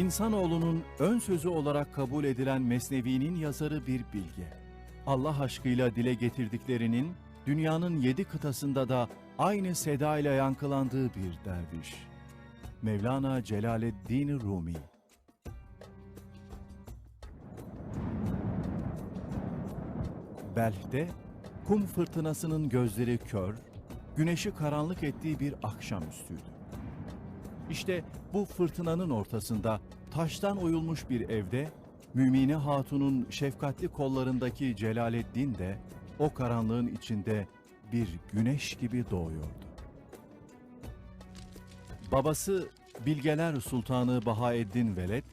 İnsanoğlunun ön sözü olarak kabul edilen Mesnevi'nin yazarı bir bilge. Allah aşkıyla dile getirdiklerinin dünyanın yedi kıtasında da aynı seda ile yankılandığı bir derviş. Mevlana Celaleddin Rumi Belh'te kum fırtınasının gözleri kör, güneşi karanlık ettiği bir akşamüstüydü. İşte bu fırtınanın ortasında taştan oyulmuş bir evde Mümine Hatun'un şefkatli kollarındaki Celaleddin de o karanlığın içinde bir güneş gibi doğuyordu. Babası Bilgeler Sultanı Bahaeddin Veled,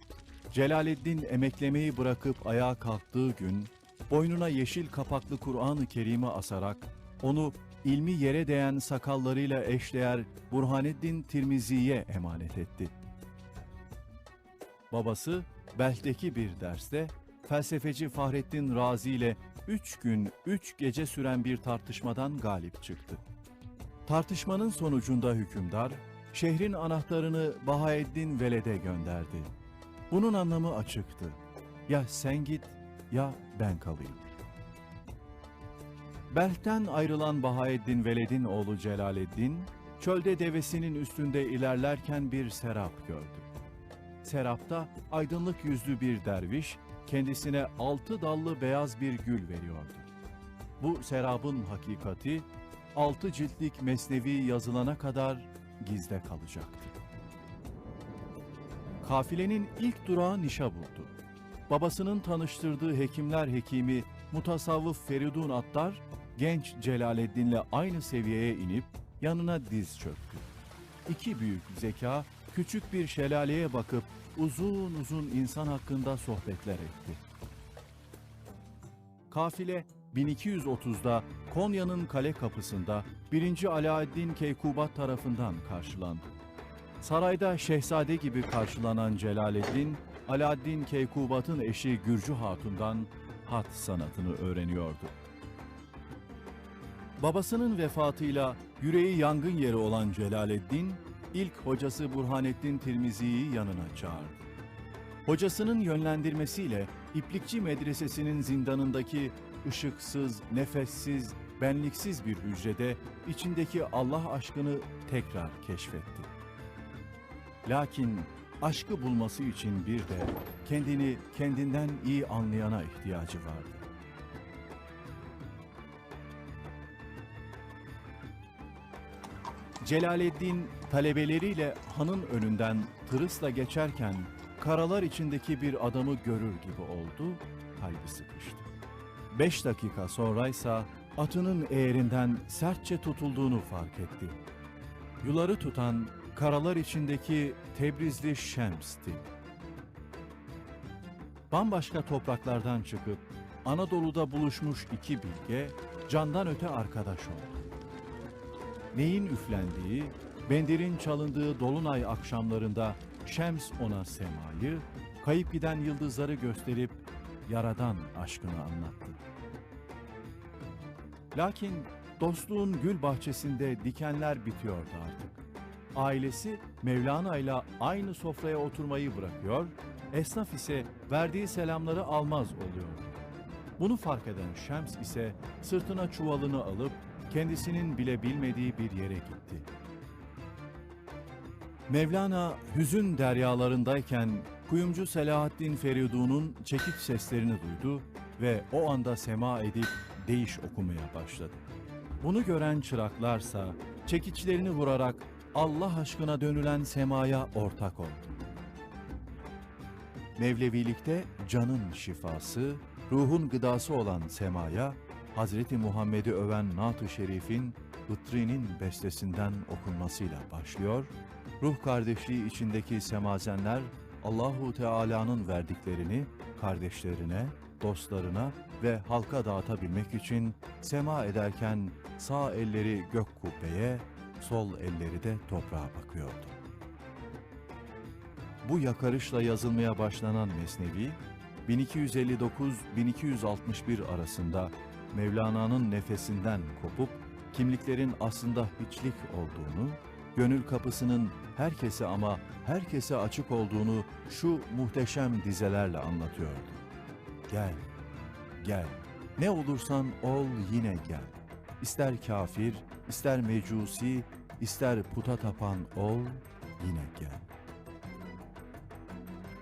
Celaleddin emeklemeyi bırakıp ayağa kalktığı gün, boynuna yeşil kapaklı Kur'an-ı Kerim'i asarak, onu ilmi yere değen sakallarıyla eşdeğer Burhaneddin Tirmizi'ye emanet etti. Babası, Belh'teki bir derste, felsefeci Fahrettin Razi ile üç gün, üç gece süren bir tartışmadan galip çıktı. Tartışmanın sonucunda hükümdar, şehrin anahtarını Bahaeddin Veled'e gönderdi. Bunun anlamı açıktı. Ya sen git, ya ben kalayım. Belh'ten ayrılan Bahaeddin Veled'in oğlu Celaleddin, çölde devesinin üstünde ilerlerken bir serap gördü. Serapta aydınlık yüzlü bir derviş, kendisine altı dallı beyaz bir gül veriyordu. Bu serabın hakikati, altı ciltlik mesnevi yazılana kadar gizde kalacaktı. Kafilenin ilk durağı Nişabur'du. Babasının tanıştırdığı hekimler hekimi mutasavvıf Feridun Attar, genç Celaleddin'le aynı seviyeye inip yanına diz çöktü. İki büyük zeka, küçük bir şelaleye bakıp uzun uzun insan hakkında sohbetler etti. Kafile 1230'da Konya'nın kale kapısında 1. Alaaddin Keykubat tarafından karşılandı. Sarayda şehzade gibi karşılanan Celaleddin, Alaaddin Keykubat'ın eşi Gürcü Hatun'dan hat sanatını öğreniyordu. Babasının vefatıyla yüreği yangın yeri olan Celaleddin, ilk hocası Burhanettin Tirmizi'yi yanına çağırdı. Hocasının yönlendirmesiyle İplikçi Medresesi'nin zindanındaki ışıksız, nefessiz, benliksiz bir hücrede içindeki Allah aşkını tekrar keşfetti. Lakin aşkı bulması için bir de kendini kendinden iyi anlayana ihtiyacı vardı. Celaleddin talebeleriyle hanın önünden tırısla geçerken karalar içindeki bir adamı görür gibi oldu, kalbi sıkıştı. Beş dakika sonraysa atının eğerinden sertçe tutulduğunu fark etti. Yuları tutan karalar içindeki Tebrizli Şems'ti. Bambaşka topraklardan çıkıp Anadolu'da buluşmuş iki bilge candan öte arkadaş oldu. Neyin üflendiği, benderin çalındığı dolunay akşamlarında Şems ona semayı, kayıp giden yıldızları gösterip yaradan aşkını anlattı. Lakin dostluğun gül bahçesinde dikenler bitiyordu artık. Ailesi Mevlana ile aynı sofraya oturmayı bırakıyor, esnaf ise verdiği selamları almaz oluyordu. Bunu fark eden Şems ise sırtına çuvalını alıp kendisinin bile bilmediği bir yere gitti. Mevlana hüzün deryalarındayken kuyumcu Selahaddin Feridun'un çekiç seslerini duydu ve o anda sema edip değiş okumaya başladı. Bunu gören çıraklarsa çekiçlerini vurarak Allah aşkına dönülen semaya ortak oldu. Mevlevilikte canın şifası, ruhun gıdası olan semaya, Hazreti Muhammed'i öven Nat-ı Şerif'in Itri'nin bestesinden okunmasıyla başlıyor, ruh kardeşliği içindeki semazenler Allahu Teala'nın verdiklerini kardeşlerine, dostlarına ve halka dağıtabilmek için sema ederken sağ elleri gök kubbeye, sol elleri de toprağa bakıyordu. Bu yakarışla yazılmaya başlanan Mesnevi, 1259-1261 arasında Mevlana'nın nefesinden kopup kimliklerin aslında hiçlik olduğunu, gönül kapısının herkese ama herkese açık olduğunu şu muhteşem dizelerle anlatıyordu. Gel, gel, ne olursan ol yine gel. İster kafir, ister mecusi, ister puta tapan ol yine gel.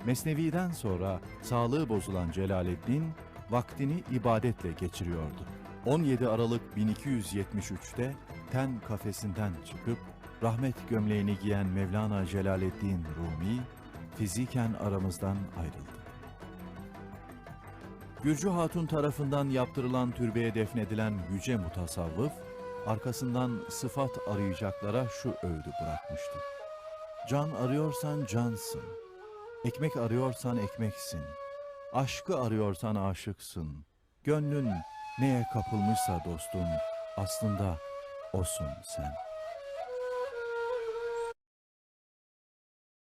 Mesnevi'den sonra sağlığı bozulan Celaleddin vaktini ibadetle geçiriyordu. 17 Aralık 1273'te ten kafesinden çıkıp rahmet gömleğini giyen Mevlana Celaleddin Rumi fiziken aramızdan ayrıldı. Gürcü Hatun tarafından yaptırılan türbeye defnedilen yüce mutasavvıf, arkasından sıfat arayacaklara şu öğüdü bırakmıştı. Can arıyorsan cansın, ekmek arıyorsan ekmeksin, aşkı arıyorsan aşıksın, gönlün neye kapılmışsa dostum, aslında osun sen.''